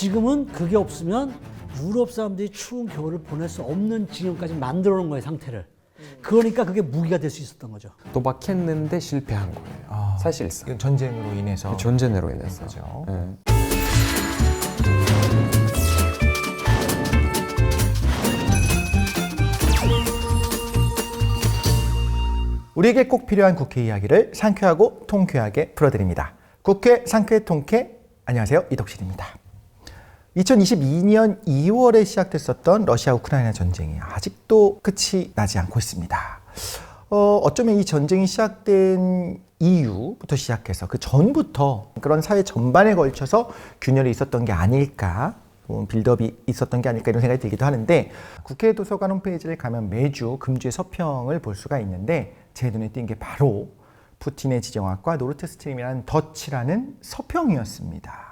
지금은 그게 없으면 유럽 사람들이 추운 겨울을 보낼 수 없는 지경까지 만들어 놓은 거예요, 상태를. 그러니까 그게 무기가 될 수 있었던 거죠. 도박했는데 실패한 거예요. 아. 사실상 이건 전쟁으로 인해서 전쟁으로 인해서. 거죠. 예. 우리에게 꼭 필요한 국회 이야기를 상쾌하고 통쾌하게 풀어드립니다. 국회 상쾌 통쾌 안녕하세요 이덕실입니다. 2022년 2월에 시작됐었던 러시아 우크라이나 전쟁이 아직도 끝이 나지 않고 있습니다. 어, 어쩌면 이 전쟁이 시작된 이유부터 시작해서 그 전부터 그런 사회 전반에 걸쳐서 균열이 있었던 게 아닐까 뭐 빌드업이 있었던 게 아닐까 이런 생각이 들기도 하는데 국회 도서관 홈페이지를 가면 매주 금주의 서평을 볼 수가 있는데 제 눈에 띈 게 바로 푸틴의 지정학과 노르트 스트림이라는 덫이라는 서평이었습니다.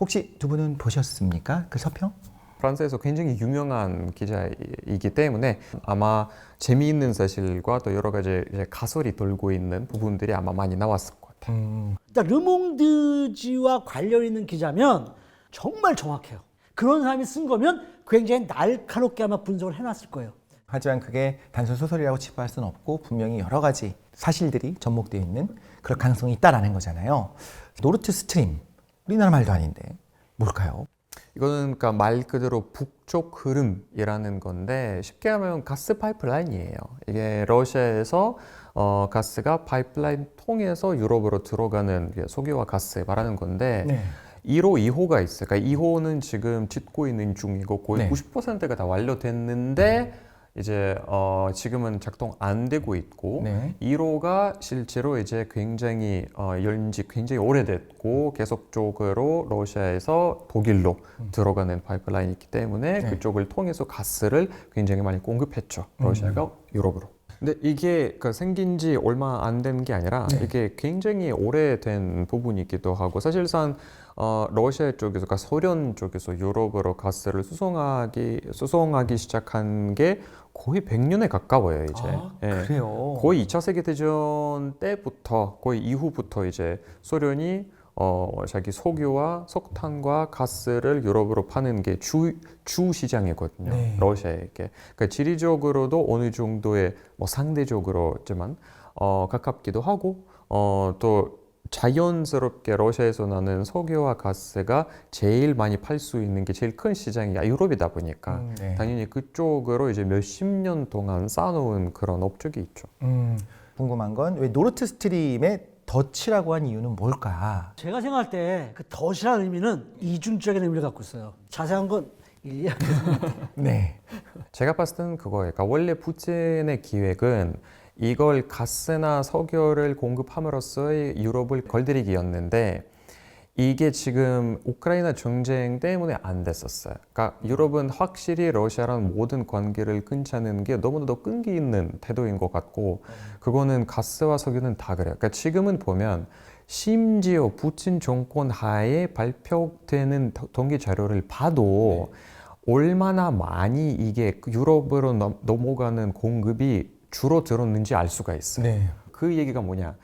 혹시 두 분은 보셨습니까? 그 서평? 프랑스에서 굉장히 유명한 기자이기 때문에 아마 재미있는 사실과 또 여러 가지 이제 가설이 돌고 있는 부분들이 아마 많이 나왔을 것 같아요. 음, 일단 르몽드지와 관련 있는 기자면 정말 정확해요. 그런 사람이 쓴 거면 굉장히 날카롭게 아마 분석을 해놨을 거예요. 하지만 그게 단순 소설이라고 치부할 수는 없고 분명히 여러 가지 사실들이 접목되어 있는 그럴 가능성이 있다라는 거잖아요. 노르트 스트림 우리나라 말도 아닌데 뭘까요? 이거는 그러니까 말 그대로 북쪽 흐름이라는 건데 쉽게 하면 가스 파이프라인이에요. 이게 러시아에서 어, 가스가 파이프라인 통해서 유럽으로 들어가는 게 석유와 가스 말하는 건데 네. 1호, 2호가 있어요. 그러니까 2호는 지금 짓고 있는 중이고 거의 네. 90%가 다 완료됐는데 이제 어, 지금은 작동 안 되고 있고 네. 1호가 실제로 이제 굉장히 어, 연지 굉장히 오래됐고 계속적으로 러시아에서 독일로 들어가는 파이프라인이 있기 때문에 음. 네. 그쪽을 통해서 가스를 굉장히 많이 공급했죠. 러시아가 음. 유럽으로. 근데 이게 그 생긴 지 얼마 안 된 게 아니라 네. 이게 굉장히 오래된 부분이기도 하고 사실상 어, 러시아 쪽에서 그러니까 소련 쪽에서 유럽으로 가스를 수송하기 수송하기 시작한 게 거의 100년에 가까워요 이제. 아, 예. 그래요. 거의 2차 세계 대전 때부터 거의 이후부터 이제 소련이 어 자기 석유와 석탄과 가스를 유럽으로 파는 게 주 주 시장이거든요. 네. 러시아에게. 그러니까 지리적으로도 어느 정도의 뭐 상대적으로지만 어 가깝기도 하고 어 또 자연스럽게 러시아에서 나는 석유와 가스가 제일 많이 팔 수 있는 게 제일 큰 시장이 유럽이다 보니까 음, 네. 당연히 그쪽으로 이제 몇십 년 동안 쌓아놓은 그런 업적이 있죠. 음, 궁금한 건 왜 노르트 스트림의 덫이라고 한 이유는 뭘까? 제가 생각할 때 그 덫이라는 의미는 이중적인 의미를 갖고 있어요. 자세한 건 일리하게 네. 제가 봤을 때는 그거예요. 그러니까 원래 푸틴의 기획은 이걸 가스나 석유를 공급함으로써 유럽을 걸들이기였는데 이게 지금 우크라이나 전쟁 때문에 안 됐었어요. 그러니까 유럽은 확실히 러시아랑 모든 관계를 끊자는 게 너무나도 끈기 있는 태도인 것 같고 그거는 가스와 석유는 다 그래요. 그러니까 지금은 보면 심지어 푸틴 정권 하에 발표되는 더- 동기 자료를 봐도 얼마나 많이 이게 유럽으로 넘- 넘어가는 공급이 줄어들었는지 알 수가 있어요. 네. 그 얘기가 뭐냐?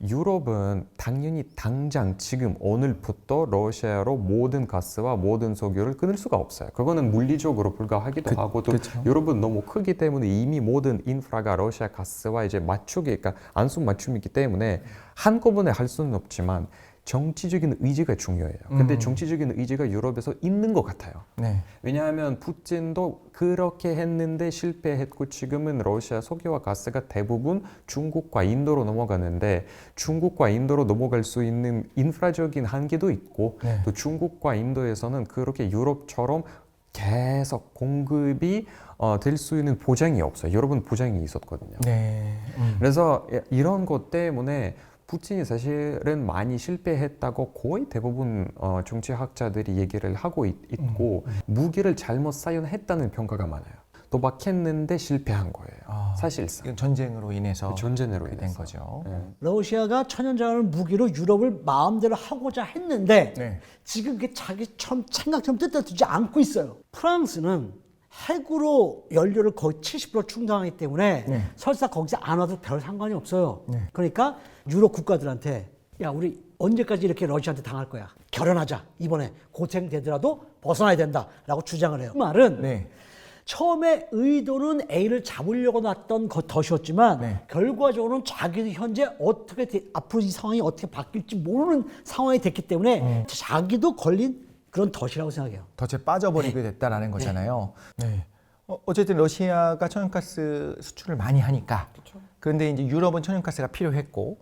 유럽은 당연히 당장 지금 오늘부터 러시아로 모든 가스와 모든 석유를 끊을 수가 없어요. 그거는 물리적으로 불가하기도 하고 또 그쵸. 유럽은 너무 크기 때문에 이미 모든 인프라가 러시아 가스와 이제 맞추기, 그러니까 안수 맞춤이기 때문에 한꺼번에 할 수는 없지만 정치적인 의지가 중요해요. 근데 음. 정치적인 의지가 유럽에서 있는 것 같아요. 네. 왜냐하면 푸틴도 그렇게 했는데 실패했고 지금은 러시아 석유와 가스가 대부분 중국과 인도로 넘어가는데 중국과 인도로 넘어갈 수 있는 인프라적인 한계도 있고 네. 또 중국과 인도에서는 그렇게 유럽처럼 계속 공급이 어, 될 수 있는 보장이 없어요. 여러분 보장이 있었거든요. 네. 음. 그래서 이런 것 때문에 푸틴이 사실은 많이 실패했다고 거의 대부분 어, 정치학자들이 얘기를 하고 있, 고 무기를 잘못 사용했다는 평가가 많아요. 도박했는데 실패한 거예요. 아, 사실상 전쟁으로 인해서 전쟁으로 그렇게 인해서. 된 거죠. 예. 러시아가 천연자원을 무기로 유럽을 마음대로 하고자 했는데 네. 지금 그게 자기 처럼 생각 처럼 뜻대로 되지 않고 있어요. 프랑스는 핵으로 연료를 거의 70% 충당하기 때문에 네. 설사 거기서 안 와도 별 상관이 없어요. 네. 그러니까 유럽 국가들한테 야 우리 언제까지 이렇게 러시아한테 당할 거야? 결연하자. 이번에 고생되더라도 벗어나야 된다라고 주장을 해요. 그 말은 네. 처음에 의도는 A를 잡으려고 놨던 것 덫이었지만 네. 결과적으로는 자기도 현재 어떻게 돼- 앞으로 이 상황이 어떻게 바뀔지 모르는 상황이 됐기 때문에 자기도 걸린 그런 덫이라고 생각해요. 덫에 빠져버리게 됐다라는 거잖아요. 네. 어, 어쨌든 러시아가 천연가스 수출을 많이 하니까. 그런데 이제 유럽은 천연가스가 필요했고,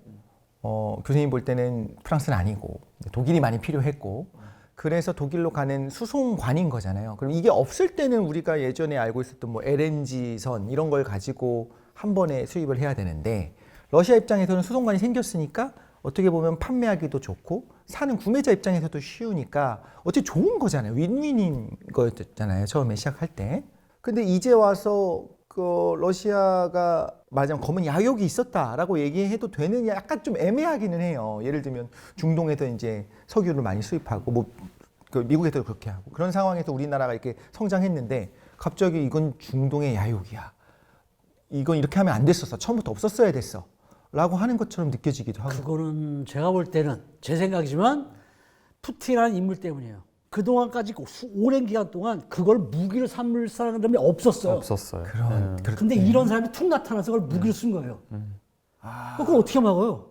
어, 교수님 볼 때는 프랑스는 아니고 독일이 많이 필요했고, 그래서 독일로 가는 수송관인 거잖아요. 그럼 이게 없을 때는 우리가 예전에 알고 있었던 뭐 LNG선 이런 걸 가지고 한 번에 수입을 해야 되는데 러시아 입장에서는 수송관이 생겼으니까 어떻게 보면 판매하기도 좋고 사는 구매자 입장에서도 쉬우니까 어째 좋은 거잖아요. 윈윈인 거였잖아요. 처음에 시작할 때. 근데 이제 와서 그 러시아가 말하자면 검은 야욕이 있었다라고 얘기해도 되느냐 약간 좀 애매하기는 해요. 예를 들면 중동에서 이제 석유를 많이 수입하고 뭐 그 미국에서도 그렇게 하고 그런 상황에서 우리나라가 이렇게 성장했는데 갑자기 이건 중동의 야욕이야. 이건 이렇게 하면 안 됐었어. 처음부터 없었어야 됐어. 라고 하는 것처럼 느껴지기도 하고. 그거는 제가 볼 때는 제 생각이지만 푸틴이라는 인물 때문이에요. 그동안까지 수- 오랜 기간 동안 그걸 무기로 삼을 사람이 없었어요. 없었어요. 그런, 그렇- 근데 이런 사람이 툭 나타나서 그걸 무기로 쓴 거예요. 그걸 어떻게 막아요?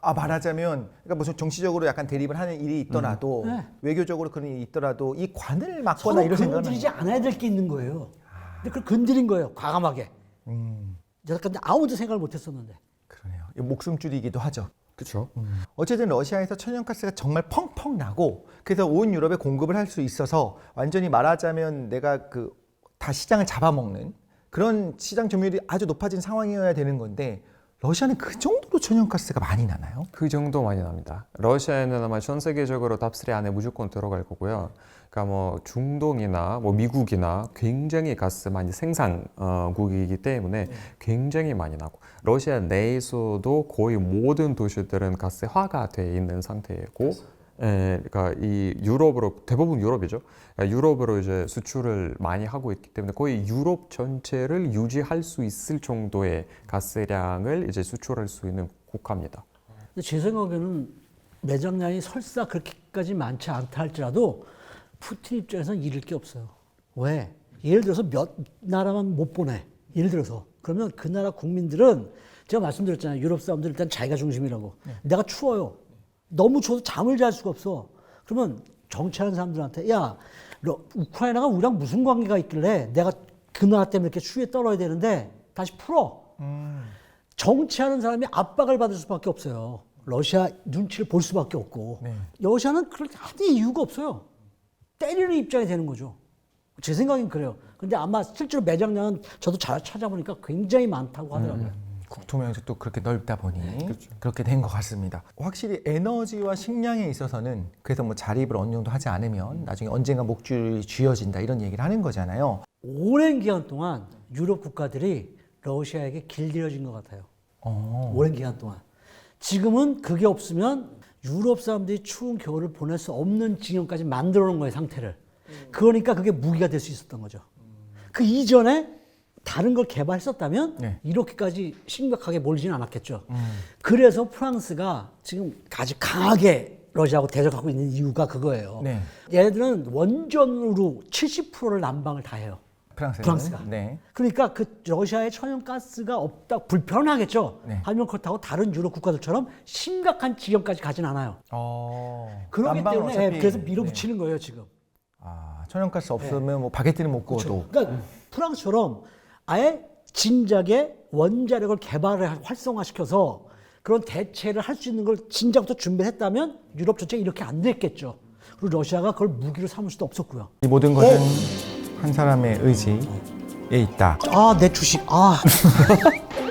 아 말하자면 그러니까 무슨 정치적으로 약간 대립을 하는 일이 있더라도 네. 외교적으로 그런 일이 있더라도 이 관을 막거나 이런 생각은 건드리지 않아야 될 게 있는 거예요. 근데 그걸 건드린 거예요. 과감하게. 음, 제가 근데 아무도 생각을 못 했었는데. 목숨줄이기도 하죠. 그렇죠. 어쨌든 러시아에서 천연가스가 정말 펑펑 나고 그래서 온 유럽에 공급을 할 수 있어서 완전히 말하자면 내가 그 다 시장을 잡아먹는 그런 시장 점유율이 아주 높아진 상황이어야 되는 건데 러시아는 그 정도로 천연가스가 많이 나나요? 그 정도 많이 납니다. 러시아에는 아마 전 세계적으로 탑3 안에 무조건 들어갈 거고요. 그러니까 뭐 중동이나 뭐 미국이나 굉장히 가스 많이 생산국이기 때문에 굉장히 많이 나고 러시아 내에서도 거의 모든 도시들은 가스화가 돼 있는 상태이고 예, 그러니까 이 유럽으로 대부분 유럽이죠. 그러니까 유럽으로 이제 수출을 많이 하고 있기 때문에 거의 유럽 전체를 유지할 수 있을 정도의 가스량을 이제 수출할 수 있는 국가입니다. 제 생각에는 매장량이 설사 그렇게까지 많지 않다 할지라도 푸틴 입장에서는 잃을 게 없어요. 왜? 예를 들어서 몇 나라만 못 보내. 예를 들어서 그러면 그 나라 국민들은 제가 말씀드렸잖아요. 유럽 사람들 일단 자기가 중심이라고. 내가 추워요. 너무 추워서 잠을 잘 수가 없어. 그러면 정치하는 사람들한테 야 러- 우크라이나가 우리랑 무슨 관계가 있길래 내가 그 나라 때문에 이렇게 추위에 떨어야 되는데 다시 풀어. 정치하는 사람이 압박을 받을 수밖에 없어요. 러시아 눈치를 볼 수밖에 없고 네. 러시아는 그렇게 하는 이유가 없어요. 때리는 입장이 되는 거죠. 제 생각엔 그래요. 근데 아마 실제로 매장량은 저도 잘 찾아보니까 굉장히 많다고 하더라고요. 국토면에서 또 그렇게 넓다 보니 그렇게 된 것 같습니다. 확실히 에너지와 식량에 있어서는 그래서 뭐 자립을 어느 정도 하지 않으면 나중에 언젠가 목줄이 쥐어진다 이런 얘기를 하는 거잖아요. 오랜 기간 동안 유럽 국가들이 러시아에게 길들여진 것 같아요. 어. 오랜 기간 동안. 지금은 그게 없으면 유럽 사람들이 추운 겨울을 보낼 수 없는 지경까지 만들어 놓은 거예요, 상태를. 그러니까 그게 무기가 될 수 있었던 거죠. 그 이전에 다른 걸 개발했었다면 네. 이렇게까지 심각하게 몰리진 않았겠죠. 그래서 프랑스가 지금 아주 강하게 러시아하고 대적하고 있는 이유가 그거예요. 네. 얘네들은 원전으로 70%를 난방을 다 해요. 프랑스는 프랑스가. 네. 그러니까 그 러시아에 천연가스가 없다 불편하겠죠. 네. 하지만 그렇다고 다른 유럽 국가들처럼 심각한 지경까지 가진 않아요. 어. 난방은 때문에 어차피- 예, 그래서 네. 밀어붙이는 거예요 지금. 아, 천연가스 없으면 뭐 바게트는 못 구워도 그러니까 프랑스처럼 아예 진작에 원자력을 개발을 활성화시켜서 그런 대체를 할 수 있는 걸 진작부터 준비했다면 유럽 전체가 이렇게 안 됐겠죠. 그리고 러시아가 그걸 무기로 삼을 수도 없었고요. 이 모든 것은 한 사람의 의지에 있다. 아 내 주식 아